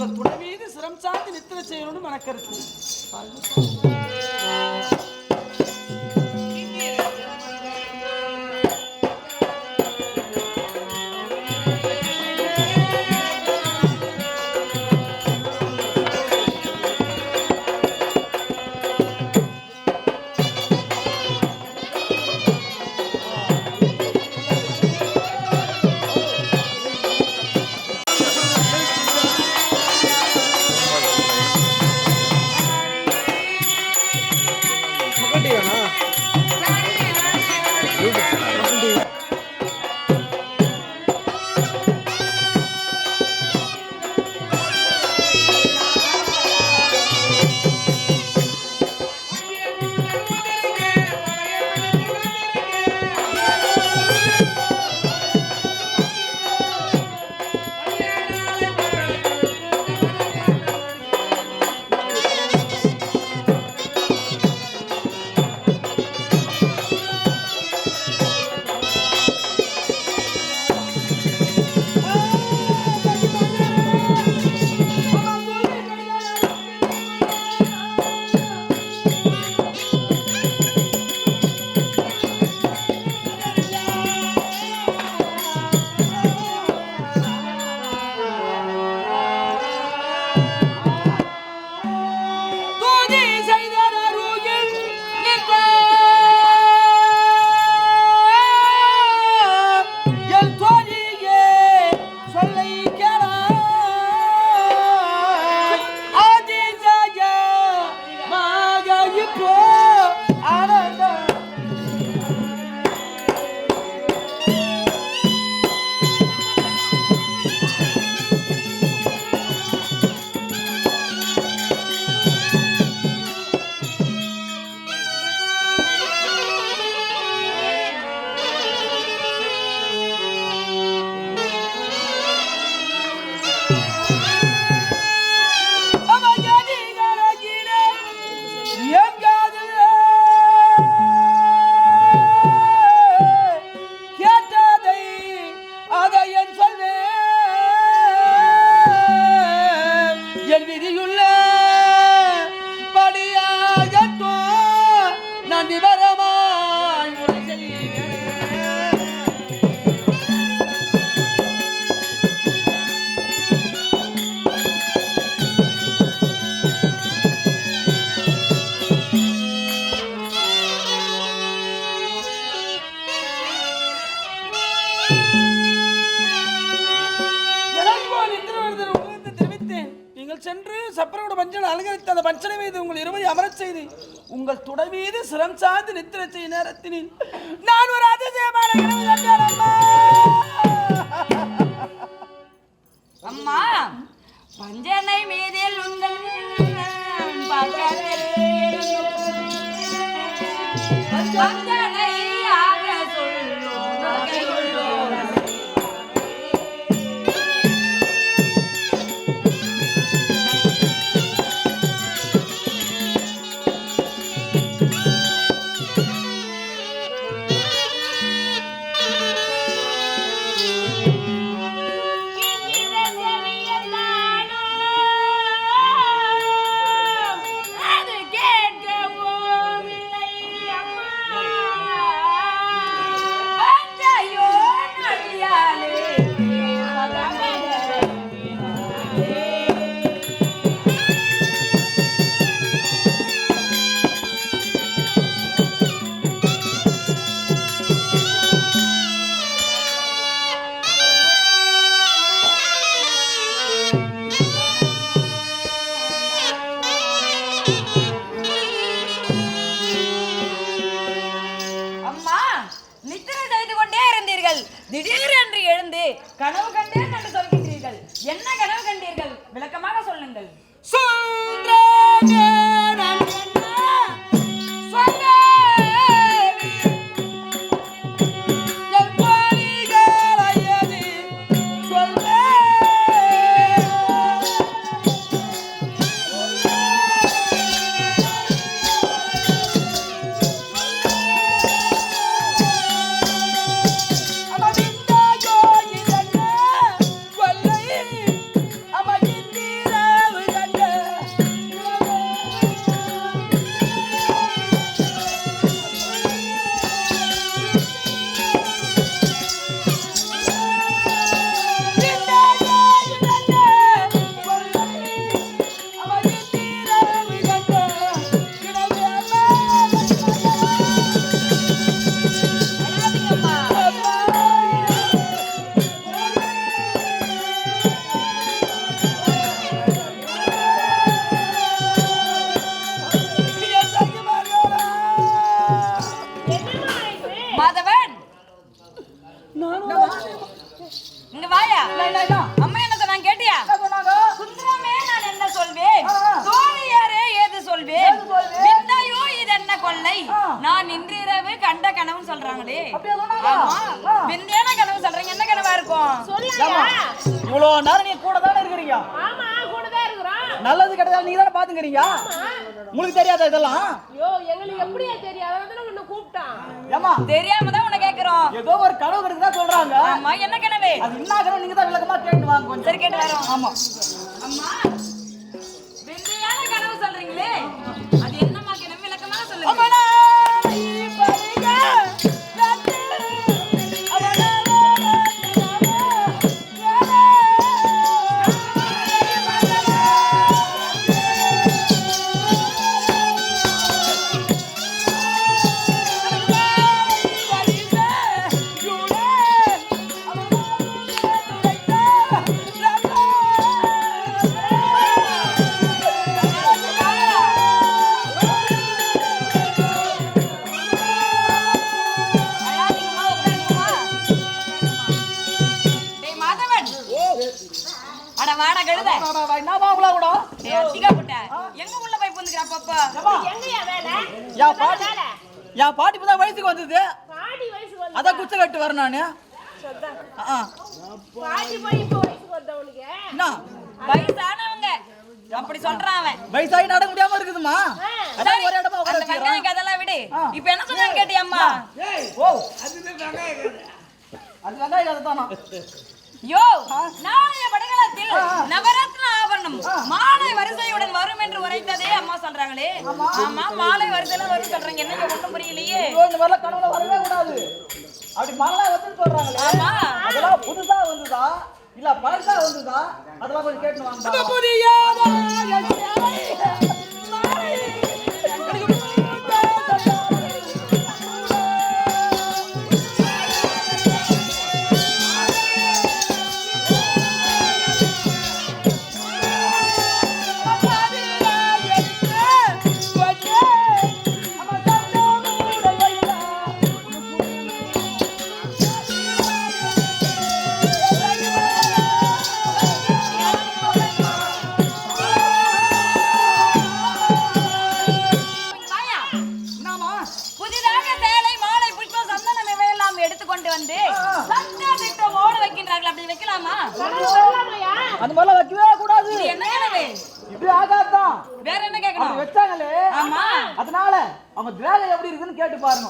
உங்கள் துணை மீது சிரம் சார்ந்து நித்திர செய்யணும்னு மனக்கருத்து. அதிசயமாக இப்போ நீங்கள் சென்று சப்பரோட பஞ்சனை அலங்கரித்து அந்த பஞ்சனை மீது உங்கள் இருவரை அமரச் செய்து உங்கள் துடை மீது சிரம் சார்ந்து நித்திர செய்ய நேரத்தினில் நான் ஒரு அதிசயமான அம்மா. பஞ்சனை மீதில் உங்கள் பஞ்சனை திடீரென்று எழுந்து கனவு கண்டு ஆமா. விந்தையான கனவு சொல்றீங்க. என்ன கனவா இருக்கும்? ஏம்மா, இவ்வளோ நேரம் நீ கூட தானே இருக்கிறீங்க? ஆமா கூட தான் இருக்கிறோம். நல்லது கிடையாது நீங்க தானே பாத்துக்கிறீங்க உங்களுக்கு தெரியாதா இதெல்லாம்? ஐயோ எங்களுக்கு எப்படியா தெரியும் அதனால தான் உன்னை கூப்பிட்டான் ஏமா தெரியாம தான் உன்னை கேக்குறோம். ஏதோ ஒரு கனவு கிடைக்குதா சொல்றாங்க? ஆமா என்ன கனவு? அது என்ன கனவு நீங்க தான் விளக்கமா கேட்டு வாங்க கொஞ்சம். சரி கேட்டு வரோம். ஆமா. அம்மா வாடா கழுதை. உங்களா கூட? டேய் அத்திகா புட்ட. எங்க உள்ள போய் புந்துக்கிற எங்கயா வேலை? என் பாட்டி என் பாட்டி வயசுக்கு வந்தது. பாடி வயசுக்கு வந்து அதான் குச்ச கட்டு வரேன் நானு. ஆ, பாடி போய் இப்ப வயசுக்கு வந்தவனுக்கு என்ன? வயசானவங்க. அப்படி சொல்றான் அவன். வயசாகி நடக்க முடியாம இருக்குதுமா அதான் ஒரு இடமா உட்கார வெங்காயம் விடு. இப்ப என்ன சொன்னான்னு கேட்டியாம்மா? ஓ. அது வெங்காய கதை தானா? யோ, நாளைய படகளத்தில் நவரத்ன ஆபரணம் மாலை வரிசையுடன் வரும் என்று உரைத்ததே அம்மா சொல்றாங்களே. ஆமா. மாலை வரிசையில வரும் சொல்றாங்க. என்ன ஒண்ணும் புரியலையே. இந்த மாதிரிலாம் கனவுல வரவே கூடாது. அப்படி மகளா வந்து சொல்றாங்களே. ஆமா. அதெல்லாம் புதுசா வந்ததா? இல்ல பழசா வந்ததா? அதெல்லாம் கொஞ்சம் கேட்டு வாங்க. புதிதாக சேலை மாலை புஷ்ப சந்தனம் இவையெல்லாம் எடுத்துக்கொண்டு வந்து சட்ட திட்டமோடு வைக்கின்றார்கள். அப்படி வைக்கலாமா? அந்த மாதிரிலாம் வைக்கவே கூடாது. என்ன இப்படி ஆகாதான் வேற என்ன கேட்கணும்? வச்சாங்களே. ஆமா. அதனால அவங்க திராகம் எப்படி இருக்குன்னு கேட்டு பாருங்க.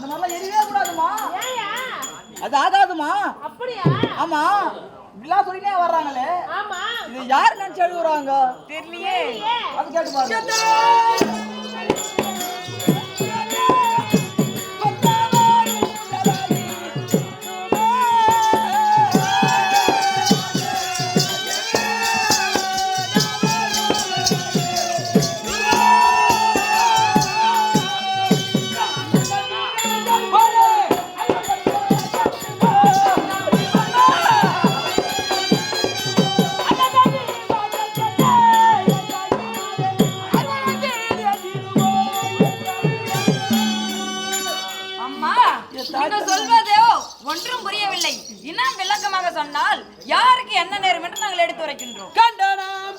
அந்த மாதிரிலாம் எரியவே கூடாதுமா அது ஆகாதுமா அப்படியா? ஆமா. இப்படிலாம் சொல்லினே வர்றாங்களே. ஆமா. இது யார் நினைச்சு எழுதுறாங்க? தெரியலையே. அது கேட்டு பாருங்க. இன்னும் விளக்கமாக சொன்னால் யாருக்கு என்ன நேரம் என்று நாங்கள் எடுத்து உரைக்கின்றோம். கண்டனம்!